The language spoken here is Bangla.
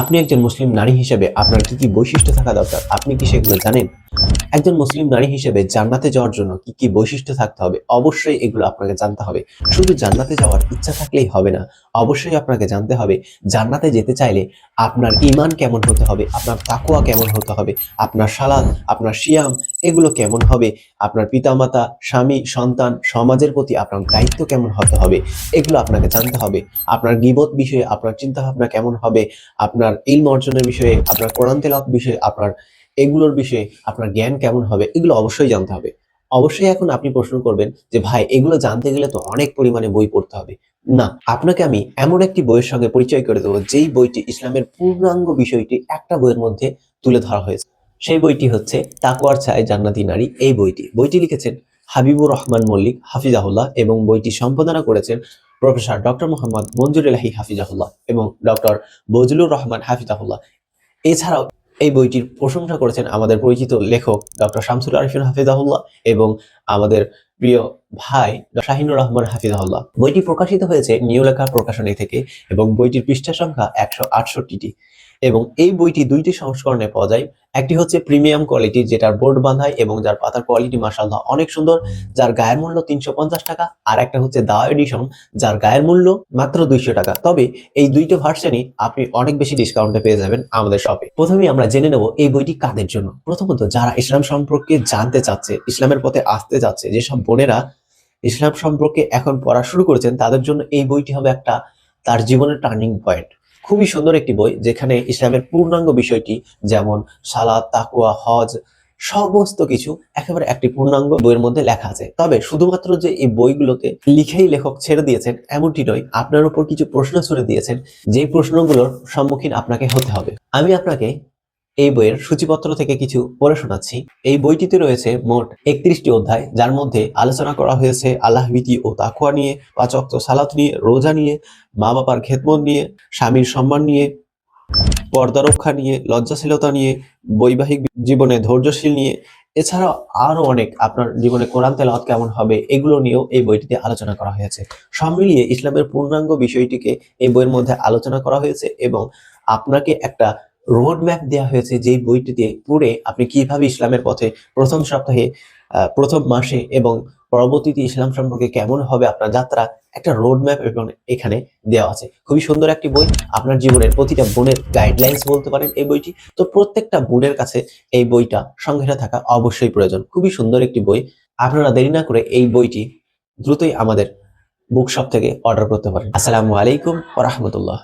আপনি একজন মুসলিম নারী হিসেবে আপনার কি কি বৈশিষ্ট্য থাকা দরকার? আপনি কি সেগুলো জানেন? একজন মুসলিম নারী হিসেবে জান্নাতে যাওয়ার জন্য কি কি বৈশিষ্ট্য থাকতে হবে? অবশ্যই এগুলো আপনাকে জানতে হবে। শুধু জান্নাতে যাওয়ার ইচ্ছা থাকলেই হবে না, অবশ্যই আপনাকে জানতে হবে জান্নাতে যেতে চাইলে আপনার ইমান কেমন হতে হবে, আপনার তাকুয়া কেমন হতে হবে, আপনার সালাদ আপনার শিয়াম এগুলো কেমন হবে? আপনার পিতামাতা, স্বামী, সন্তান, সমাজের প্রতি আপনার দায়িত্ব কেমন হতে হবে? এগুলো আপনাকে জানতে হবে। আপনার গিবত বিষয়ে আপনার চিন্তা ভাবনা কেমন হবে? আপনার ইলম অর্জনের বিষয়ে, আপনার কোরআন তেলাওয়াত বিষয়ে, আপনার এগুলোর বিষয়ে আপনার জ্ঞান কেমন হবে? এগুলো অবশ্যই জানতে হবে। অবশ্যই এখন আপনি প্রশ্ন করবেন যে, ভাই, এগুলো জানতে গেলে তো অনেক পরিমাণে বই পড়তে হবে। না, আপনাকে আমি এমন একটি বইয়ের সঙ্গে পরিচয় করে দেবো, যেই বইটি ইসলামের পূর্ণাঙ্গ বিষয়টি একটা বইয়ের মধ্যে তুলে ধরা হয়েছে। সেই বইটি হচ্ছে তাকুয়ার ছায় জান্নাতি নারী এই বইটি। বইটি লিখেছেন হাবিবুর রহমান মল্লিক, হাফিজাহুল্লাহ এবং বইটি সম্পাদনা করেছেন প্রফেসর ডক্টর মোহাম্মদ মঞ্জুর এলাহি হাফিজাহুল্লাহ এবং ডক্টর বজলুর রহমান হাফিজাহুল্লাহ। এছাড়াও এই বইটির প্রশংসা করেছেন আমাদের পরিচিত লেখক ডক্টর শামসুল আরিফিন হাফিজাহুল্লাহ এবং আমাদের প্রিয় ভাই শাহিনুর রহমান হাফিজাহুল্লাহ। বইটি প্রকাশিত হয়েছে নিউ লেখা প্রকাশনী থেকে এবং বইটির পৃষ্ঠা সংখ্যা একশো আটষট্টিটি। এবং এই বইটি দুইটি সংস্করণে পাওয়া যায়। একটি হচ্ছে প্রিমিয়াম কোয়ালিটি, যেটার বোর্ড বাঁধায় এবং যার পাতার কোয়ালিটি মাসাল্লাহ অনেক সুন্দর, যার গায়ের মূল্য তিনশো পঞ্চাশ টাকা। আর একটা হচ্ছে দা এডিশন, যার গায়ের মূল্য মাত্র দুইশো টাকা। তবে এই দুইটা ভার্সনই আপনি অনেক বেশি ডিসকাউন্টে পেয়ে যাবেন আমাদের শপে। প্রথমেই আমরা জেনে নেব এই বইটি কাদের জন্য। প্রথমত যারা ইসলাম সম্পর্কে জানতে চাচ্ছে, ইসলামের পথে আসতে যাচ্ছে যেসব বোনেরা ইসলাম সম্পর্কে এখন পড়া শুরু করেছেন, তাদের জন্য এই বইটি হবে একটা তার জীবনের টার্নিং পয়েন্ট খুবই সুন্দর একটি বই, যেখানে ইসলামের পূর্ণাঙ্গ বিষয়টি যেমন সালাদ তাকুয়া হজ, সমস্ত কিছু একেবারে একটি পূর্ণাঙ্গ বইয়ের মধ্যে লেখা আছে। তবে শুধুমাত্র যে এই বইগুলোকে লিখেই লেখক ছেড়ে দিয়েছেন, এমনটি নয়, আপনার উপর কিছু প্রশ্ন ছুড়ে দিয়েছেন যে প্রশ্নগুলোর সম্মুখীন আপনাকে হতে হবে। আমি আপনাকে এই বইয়ের সূচিপত্র থেকে কিছু পড়ে শোনাচ্ছি। এই বইটিতে রয়েছে মোট একত্রিশটি অধ্যায়, যার মধ্যে আলোচনা করা হয়েছে আল্লাহ ভীতি ও তাকুয়া নিয়ে, পাচক্ত সালাত নিয়ে, রোজা নিয়ে মা বাবার খেদমত নিয়ে, স্বামীর সম্মান নিয়ে, পর্দা রক্ষা নিয়ে, লজ্জাশীলতা নিয়ে, বৈবাহিক জীবনে ধৈর্যশীল নিয়ে, এছাড়াও আরও অনেক আপনার জীবনে কোরআন তেলাওয়াত কেমন হবে এগুলো নিয়েও এই বইটিতে আলোচনা করা হয়েছে। সব মিলিয়ে ইসলামের পূর্ণাঙ্গ বিষয়টিকে এই বইয়ের মধ্যে আলোচনা করা হয়েছে এবং আপনাকে একটা রোড ম্যাপ দেওয়া হয়েছে যেই বইটিতে পড়ে আপনি কীভাবে ইসলামের পথে প্রথম সপ্তাহে প্রথম মাসে এবং পরবর্তীতে ইসলাম সম্পর্কে কেমন হবে আপনার যাত্রা, একটা রোড ম্যাপ এবং এখানে দেওয়া আছে। খুবই সুন্দর একটি বই। আপনার জীবনের প্রতিটা বোনের গাইডলাইন্স বলতে পারেন এই বইটি। তো প্রত্যেকটা বোনের কাছে এই বইটা সংগ্রহে থাকা অবশ্যই প্রয়োজন। খুবই সুন্দর একটি বই। আপনারা দেরি না করে এই বইটি দ্রুতই আমাদের বুক শপ থেকে অর্ডার করতে পারেন। আসসালামু আলাইকুম রহমতুল্লাহ।